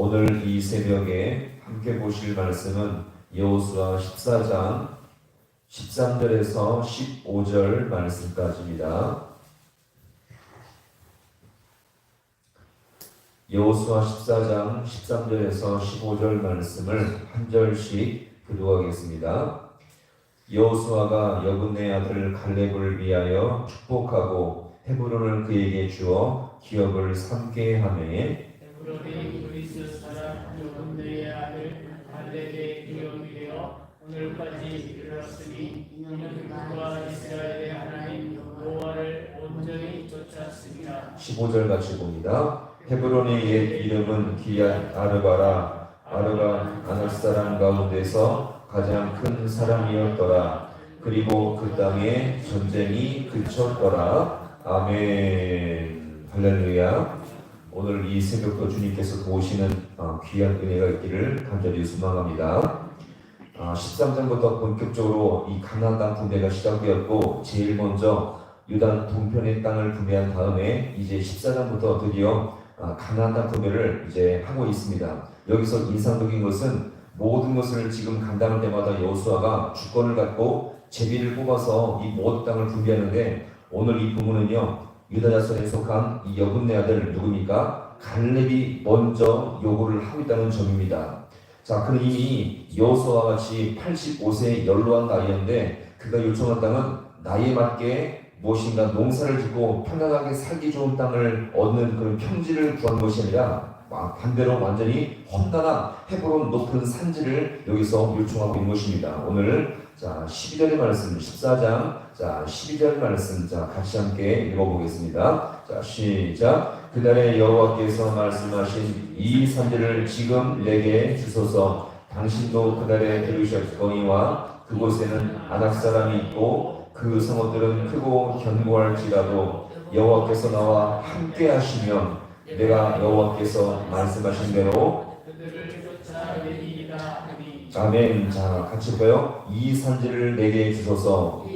오늘 이 새벽에 함께 보실 말씀은 여호수아 14장 13절에서 15절 말씀까지입니다. 여호수아 14장 13절에서 15절 말씀을 한 절씩 교도하겠습니다. 여호수아가 여분의 아들 갈렙을 위하여 축복하고 헤브론을 그에게 주어 기업을 삼게 하매 헤브론의 그리스 사람 여분의 아들 갈렙의 기업이 되어 오늘까지 이르렀으니 이는 그와 이스라엘의 하나님 여호와를 온전히 쫓았습니다. 15절 같이 봅니다. 헤브론의 옛 이름은 기앗 아르바라 아르가 아낙 사람 가운데서 가장 큰 사람이었더라. 그리고 그 땅에 전쟁이 그쳤더라. 아멘. 할렐루야. 오늘 이 새벽도 주님께서 도우시는 어, 귀한 은혜가 있기를 간절히 소망합니다. 아, 13장부터 본격적으로 이 가나안 땅 분배가 시작되었고 제일 먼저 유단 동편의 땅을 분배한 다음에 이제 14장부터 드디어 아, 가나안 땅 분배를 이제 하고 있습니다. 여기서 인상적인 것은 모든 것을 지금 간다는 때마다 여호수아가 주권을 갖고 제비를 뽑아서 이 모든 땅을 분배하는데 오늘 이 부분은요 유다 자손에 속한 이 여분네 아들 누굽니까? 갈렙이 먼저 요구를 하고 있다는 점입니다. 자, 그는 이미 여호수아와 같이 85세 연로한 나이였는데 그가 요청한 땅은 나이에 맞게 무엇인가 농사를 짓고 편안하게 살기 좋은 땅을 얻는 그런 평지를 구한 것이 아니라 아, 반대로 완전히 험난한 헤브론 높은 산지를 여기서 요청하고 있는 것입니다. 오늘 자 12절의 말씀 14장 자 12절 말씀 자 같이 함께 읽어보겠습니다. 자 시작 그날에 여호와께서 말씀하신 이 산지를 지금 내게 주소서 당신도 그날에 들으셨거니와 그곳에는 아낙 사람이 있고 그 성읍들은 크고 견고할지라도 여호와께서 나와 함께 하시면 내가 여호와께서 말씀하신 대로 아멘. 자 같이 봐요? 이 산지를 내게 주소서.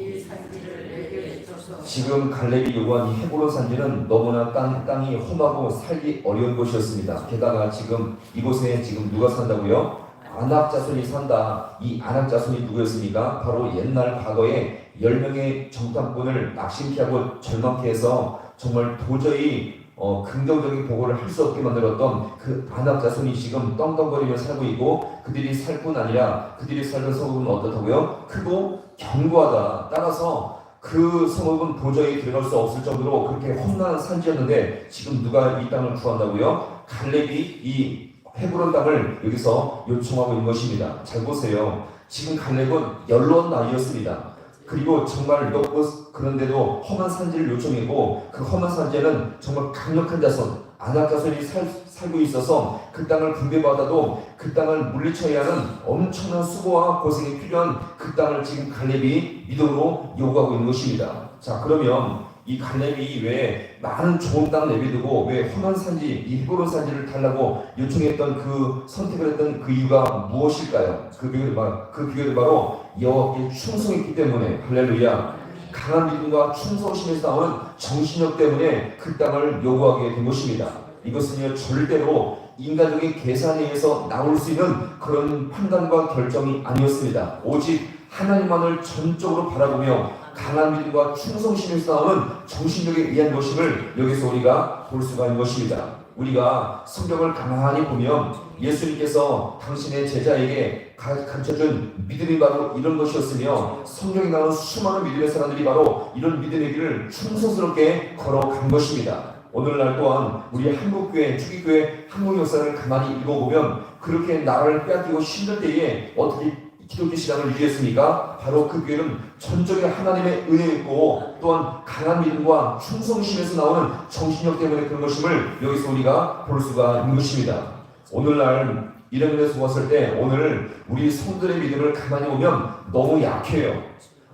지금 갈렙이 요구한 이 헤브론 산지는 너무나 땅, 땅이 험하고 살기 어려운 곳이었습니다. 게다가 지금 이곳에 지금 누가 산다고요? 아낙 자손이 산다. 이 아낙 자손이 누구였습니까? 바로 옛날 과거에 10명의 정탐꾼을 낙심케 하고 절망케 해서 정말 도저히 어, 긍정적인 보고를 할 수 없게 만들었던 그 아낙 자손이 지금 떵떵거리며 살고 있고 그들이 살 뿐 아니라 그들이 살던 성읍은 어떻다고요? 크고 견고하다. 따라서 그 성읍은 도저히 들어갈 수 없을 정도로 그렇게 험난한 산지였는데 지금 누가 이 땅을 구한다고요? 갈렙이 이 헤브론 땅을 여기서 요청하고 있는 것입니다. 잘 보세요. 지금 갈렙은 연로한 나이였습니다. 그리고 정말 높고 그런데도 험한 산지를 요청했고 그 험한 산지에는 정말 강력한 자손 아낙 자손이 살, 살고 있어서 그 땅을 분배받아도 그 땅을 물리쳐야 하는 엄청난 수고와 고생이 필요한 그 땅을 지금 갈렙이 믿음으로 요구하고 있는 것입니다. 자 그러면 이 갈렙이 왜 많은 좋은 땅 내비두고 왜 험한 산지 이 헤브론 산지를 달라고 요청했던 그 선택을 했던 그 이유가 무엇일까요? 그 비결이 바로 그 비결이 바로 여호와께 충성했기 때문에 할렐루야 강한 믿음과 충성심에서 나오는 정신력 때문에 그 땅을 요구하게 된 것입니다. 이것은요 절대로 인간적인 계산에 의해서 나올 수 있는 그런 판단과 결정이 아니었습니다. 오직 하나님만을 전적으로 바라보며 강한 믿음과 충성심에서 나오는 정신력에 의한 것임을 여기서 우리가 볼 수가 있는 것입니다. 우리가 성경을 가만히 보면 예수님께서 당신의 제자에게 가- 가르쳐준 믿음이 바로 이런 것이었으며 성경에 나오는 수많은 믿음의 사람들이 바로 이런 믿음의 길을 충성스럽게 걸어간 것입니다. 오늘날 또한 우리 한국교회, 축기교회 한국 역사를 가만히 읽어보면 그렇게 나라를 빼앗기고 힘들 때에 어떻게 기독교 신앙을 유지했습니까? 바로 그 교회는 전적인 하나님의 은혜였고 또한 강한 믿음과 충성심에서 나오는 정신력 때문에 그런 것임을 여기서 우리가 볼 수가 있는 것입니다. 오늘날 이런 면에서 보았을 때 오늘 우리 성들의 믿음을 가만히 보면 너무 약해요.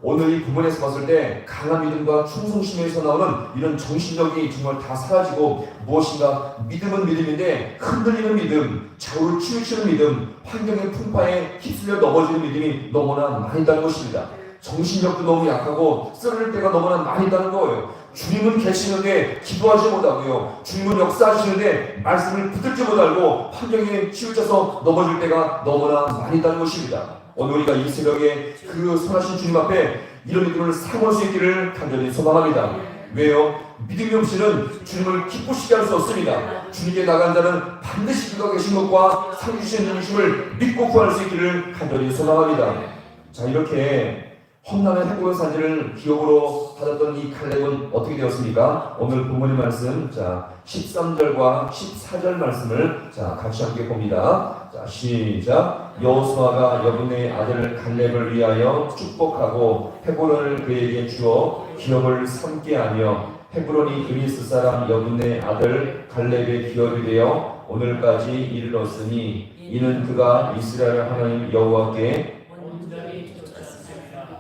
오늘 이 부분에서 봤을 때 강한 믿음과 충성심에서 나오는 이런 정신력이 정말 다 사라지고 무엇인가 믿음은 믿음인데 흔들리는 믿음, 좌우를 치우치는 믿음, 환경의 풍파에 휩쓸려 넘어지는 믿음이 너무나 많이 있다는 것입니다. 정신력도 너무 약하고 쓰러질 때가 너무나 많이 있다는 거예요. 주님은 계시는데 기도하지 못하고요. 주님은 역사하시는데 말씀을 붙들지 못하고 환경에 치우쳐서 넘어질 때가 너무나 많이 있다는 것입니다. 오늘 우리가 이 새벽에 그 선하신 주님 앞에 이런 믿음을 사모할 수 있기를 간절히 소망합니다. 왜요? 믿음이 없이는 주님을 기쁘시게 할 수 없습니다. 주님께 나간 자는 반드시 그가 계신 것과 상주신 중심을 믿고 구할 수 있기를 간절히 소망합니다. 자 이렇게 험난한 해골 산지를 기억으로 받았던 이 칼렙은 어떻게 되었습니까? 오늘 본문의 말씀 자 13절과 14절 말씀을 자 같이 함께 봅니다. 자 시작 여호수아가 여분의 아들 칼렙을 위하여 축복하고 헤브론을 그에게 주어 기업을 삼게 하며 헤브론이 그리스 사람 여분의 아들 갈렙의 기업이 되어 오늘까지 이르렀으니 이는 그가 이스라엘 하나님 여호와께.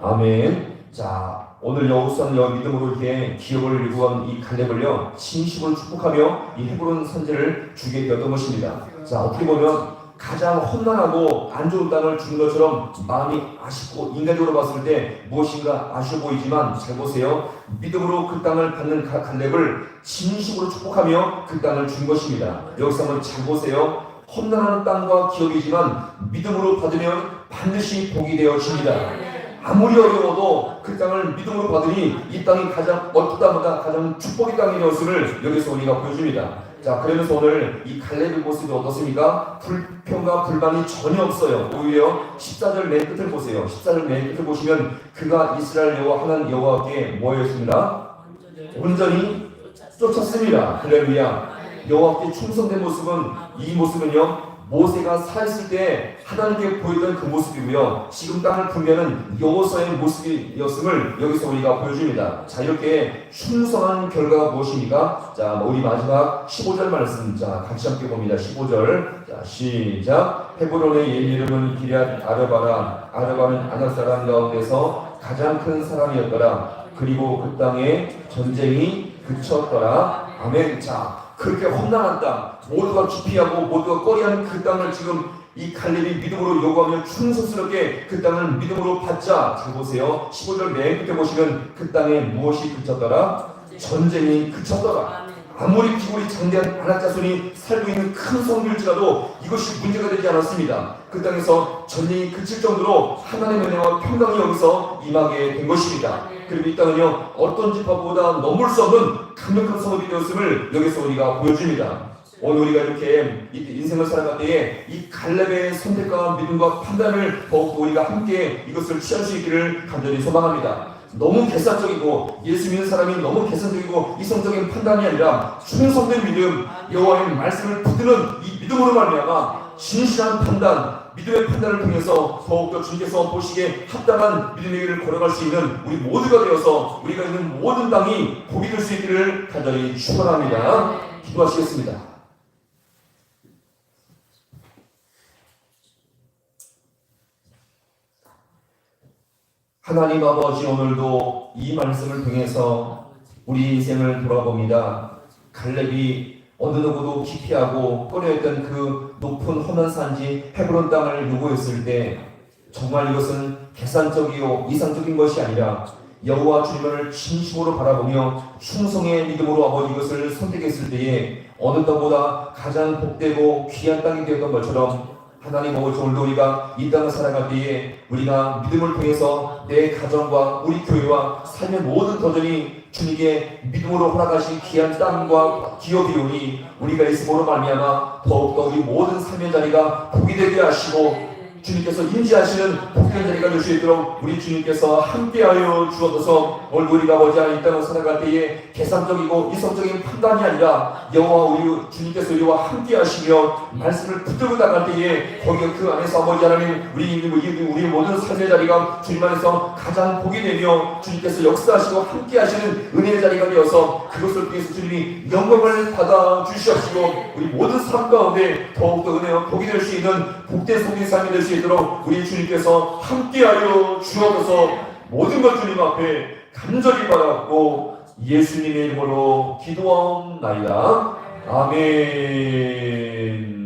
아멘. 자, 오늘 여호수아는 여 믿음으로 이렇게 기업을 이루한 이 갈렙을요 진심으로 축복하며 이 헤브론 선지를 주게 되었던 것입니다. 자, 어떻게 보면 가장 험난하고 안 좋은 땅을 준 것처럼 마음이 아쉽고 인간적으로 봤을 때 무엇인가 아쉬워 보이지만 잘 보세요. 믿음으로 그 땅을 받는 가- 갈렙을 진심으로 축복하며 그 땅을 준 것입니다. 여기서 한번 잘 보세요. 험난한 땅과 기업이지만 믿음으로 받으면 반드시 복이 되어집니다. 아무리 어려워도 그 땅을 믿음으로 받으니 이 땅이 가장 어떤 땅보다 가장 축복의 땅이 되었음을 여기서 우리가 보여줍니다. 자, 그러면서 오늘 이 갈렙의 모습이 어떻습니까? 불평과 불만이 전혀 없어요. 오히려 14절 맨 끝을 보세요. 14절 맨 끝을 보시면 그가 이스라엘 여호와 하나님 여호와께 뭐였습니다? 온전히 쫓았습니다. 할렐루야. 여호와께 충성된 모습은 이 모습은요 모세가 살았을 때 하나님께 보이던 그 모습이고요 지금 땅을 풀면은 여호수아의 모습이었음을 여기서 우리가 보여줍니다. 자 이렇게 충성한 결과가 무엇입니까? 자 우리 마지막 15절 말씀 자 같이 함께 봅니다. 15절 자 시작 헤브론의 옛 이름은 기리앗 아르바라 아르바는 아낙 사람 가운데서 가장 큰 사람이었더라. 그리고 그 땅에 전쟁이 그쳤더라. 아멘. 자, 그렇게 험난한 땅, 모두가 기피하고 모두가 꺼리하는 그 땅을 지금 이 칼렙이 믿음으로 요구하며 충성스럽게 그 땅을 믿음으로 받자. 잘 보세요. 15절 맨 끝에 보시면 그 땅에 무엇이 그쳤더라? 전쟁이 그쳤더라. 아무리 기골이 장대한 아낙 자손이 살고 있는 큰 성일지라도 이것이 문제가 되지 않았습니다. 그 땅에서 전쟁이 그칠 정도로 하나님의 은혜와 평강이 여기서 임하게 된 것입니다. 그리고 이 땅은요 어떤 지파보다 넘을 수 없는 강력한 성읍이 되었음을 여기서 우리가 보여줍니다. 오늘 우리가 이렇게 이 인생을 살아갈 때에 이 갈렙의 선택과 믿음과 판단을 더욱 우리가 함께 이것을 취할 수 있기를 간절히 소망합니다. 너무 계산적이고 예수 믿는 사람이 너무 계산적이고 이성적인 판단이 아니라 충성된 믿음 여호와의 말씀을 붙드는 이 믿음으로 말미암아 진실한 판단 믿음의 판단을 통해서 더욱더 주님께서 보시기에 합당한 믿음의 길을 걸어갈 수 있는 우리 모두가 되어서 우리가 있는 모든 땅이 복이 될 수 있기를 간절히 축원합니다. 기도하시겠습니다. 하나님 아버지 오늘도 이 말씀을 통해서 우리 인생을 돌아봅니다. 갈렙이 어느 누구도 기피하고 꺼려했던 그 높은 험한 산지 헤브론 땅을 요구했을 때 정말 이것은 계산적이요 이상적인 것이 아니라 여호와 주님을 진심으로 바라보며 충성의 믿음으로 아버지 이것을 선택했을 때에 어느 땅보다 가장 복되고 귀한 땅이 되었던 것처럼 하나님 오늘도 우리가 이 땅을 살아갈 때에 우리가 믿음을 통해서 내 가정과 우리 교회와 삶의 모든 도전이 주님께 믿음으로 허락하신 귀한 땅과 기업이 오니 우리가 있음으로 말미암아 더욱더 우리 모든 삶의 자리가 복이 되게 하시고 주님께서 인지하시는 복된 자리가 될 수 있도록 우리 주님께서 함께하여 오늘 우리가 아버지 이 땅을 살아갈 때에 계산적이고 이성적인 판단이 아니라 여호와 우리 주님께서 우리와 함께하시며 말씀을 붙들고 나갈 때에 거기 그 안에서 아버지 하나님 우리 우리, 우리 모든 삶의 자리가 주님 안에서 가장 복이 되며 주님께서 역사하시고 함께하시는 은혜의 자리가 되어서 그것을 통해서 주님이 영광을 받아 주시옵시고 우리 모든 삶 가운데 더욱더 은혜와 복이 될 수 있는 복된 성의 삶이 될수 있도록 우리 주님께서 함께하여 주옵소서 모든 것 주님 앞에 간절히 바라고 예수님의 이름으로 기도하옵나이다. 아멘.